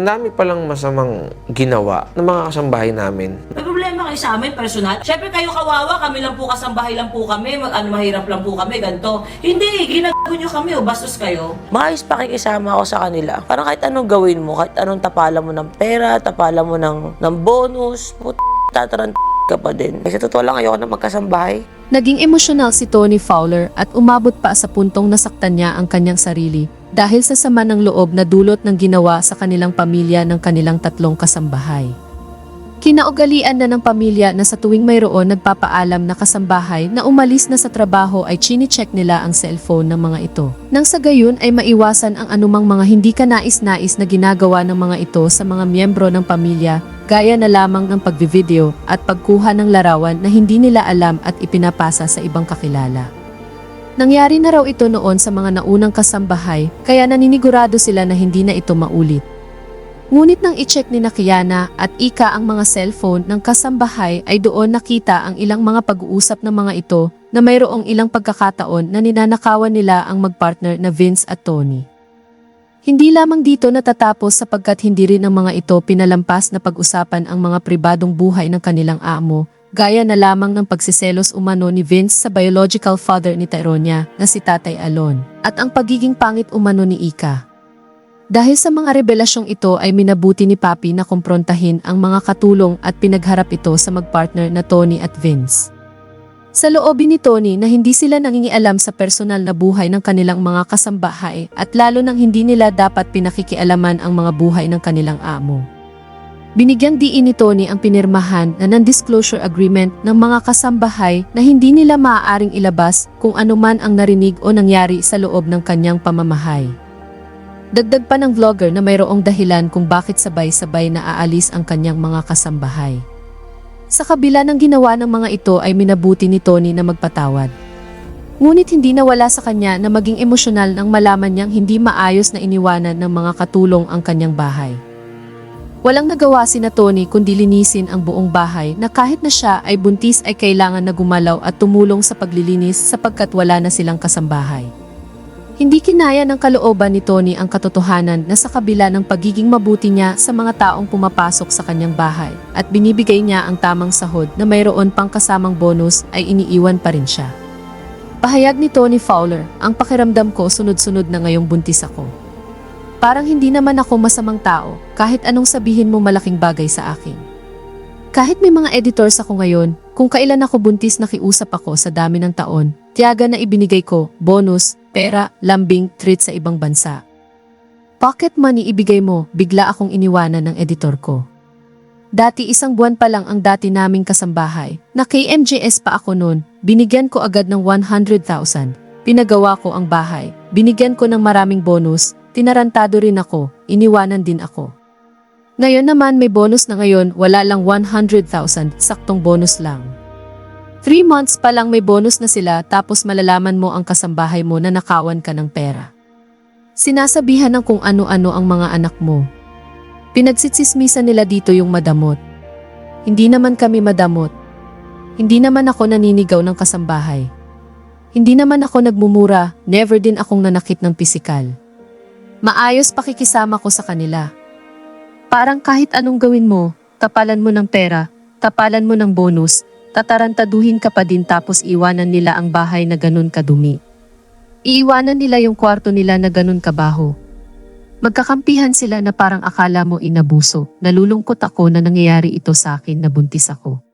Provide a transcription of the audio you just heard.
ang dami palang masamang ginawa ng mga kasambahay namin. May problema kayo sa amin, personal? Siyempre kayo kawawa, kami lang po kasambahay lang po kami, mag, ano, mahirap lang po kami, ganito. Hindi, ginagawa nyo kami o bastos kayo. Maayos pakikisama ako sa kanila. Parang kahit anong gawin mo, kahit anong tapalan mo ng pera, tapalan mo ng, ng bonus, put tataran ka pa din. Kasi totoo lang, ayoko na magkasambahay. Naging emosyonal si Tony Fowler at umabot pa sa puntong nasaktan niya ang kanyang sarili dahil sa sama ng loob na dulot ng ginawa sa kanilang pamilya ng kanilang tatlong kasambahay. Kinaugalian na ng pamilya na sa tuwing mayroon nagpapaalam na kasambahay na umalis na sa trabaho ay chine-check nila ang cellphone ng mga ito. Nang sa gayon ay maiwasan ang anumang mga hindi ka nais-nais na ginagawa ng mga ito sa mga miyembro ng pamilya gaya na lamang ng pagvivideo at pagkuha ng larawan na hindi nila alam at ipinapasa sa ibang kakilala. Nangyari na raw ito noon sa mga naunang kasambahay kaya naninigurado sila na hindi na ito maulit. Ngunit nang i-check ni Nakiana at Ika ang mga cellphone ng kasambahay ay doon nakita ang ilang mga pag-uusap ng mga ito na mayroong ilang pagkakataon na ninanakawan nila ang magpartner na Vince at Tony. Hindi lamang dito natatapos sapagkat hindi rin ang mga ito pinalampas na pag-usapan ang mga pribadong buhay ng kanilang amo, gaya na lamang ng pagsiselos umano ni Vince sa biological father ni Tyronia na si Tatay Alon, at ang pagiging pangit umano ni Ika. Dahil sa mga revelasyong ito ay minabuti ni Papi na kumprontahin ang mga katulong at pinagharap ito sa magpartner na Tony at Vince. Sa loobin ni Tony na hindi sila nangingialam sa personal na buhay ng kanilang mga kasambahay at lalo nang hindi nila dapat pinakikialaman ang mga buhay ng kanilang amo. Binigyang diin ni Tony ang pinirmahan na non-disclosure agreement ng mga kasambahay na hindi nila maaaring ilabas kung anuman ang narinig o nangyari sa loob ng kanyang pamamahay. Dagdag pa ng vlogger na mayroong dahilan kung bakit sabay-sabay na aalis ang kanyang mga kasambahay. Sa kabila ng ginawa ng mga ito ay minabuti ni Tony na magpatawad. Ngunit hindi nawala sa kanya na maging emosyonal nang malaman niyang hindi maayos na iniwanan ng mga katulong ang kanyang bahay. Walang nagawa si na Tony kundi linisin ang buong bahay na kahit na siya ay buntis ay kailangan na gumalaw at tumulong sa paglilinis sapagkat wala na silang kasambahay. Hindi kinaya ng kalooban ni Tony ang katotohanan na sa kabila ng pagiging mabuti niya sa mga taong pumapasok sa kanyang bahay at binibigay niya ang tamang sahod na mayroon pang kasamang bonus ay iniiwan pa rin siya. Pahayag ni Tony Fowler, ang pakiramdam ko sunod-sunod na ngayong buntis ako. Parang hindi naman ako masamang tao kahit anong sabihin mo malaking bagay sa akin. Kahit may mga editors ako ngayon, kung kailan ako buntis nakiusap ako sa dami ng taon, tiyaga na ibinigay ko, bonus, pera, lambing, treat sa ibang bansa. Pocket money ibigay mo, bigla akong iniwanan ng editor ko. Dati isang buwan pa lang ang dati naming kasambahay, na KMJS pa ako noon, binigyan ko agad ng 100,000. Pinagawa ko ang bahay, binigyan ko ng maraming bonus, tinarantado rin ako, iniwanan din ako. Ngayon naman may bonus na ngayon, wala lang 100,000, saktong bonus lang. Three months pa lang may bonus na sila tapos malalaman mo ang kasambahay mo na nakawan ka ng pera. Sinasabihan ng kung ano-ano ang mga anak mo. Pinagsitsismisan nila dito yung madamot. Hindi naman kami madamot. Hindi naman ako naninigaw ng kasambahay. Hindi naman ako nagmumura, never din akong nanakit ng pisikal. Maayos pakikisama ko sa kanila. Parang kahit anong gawin mo, tapalan mo ng pera, tapalan mo ng bonus, tatarantaduhin ka pa din tapos iwanan nila ang bahay na ganun kadumi. Iiwanan nila yung kwarto nila na ganun kabaho. Magkakampihan sila na parang akala mo inabuso. Nalulungkot ako na nangyayari ito sa akin na buntis ako.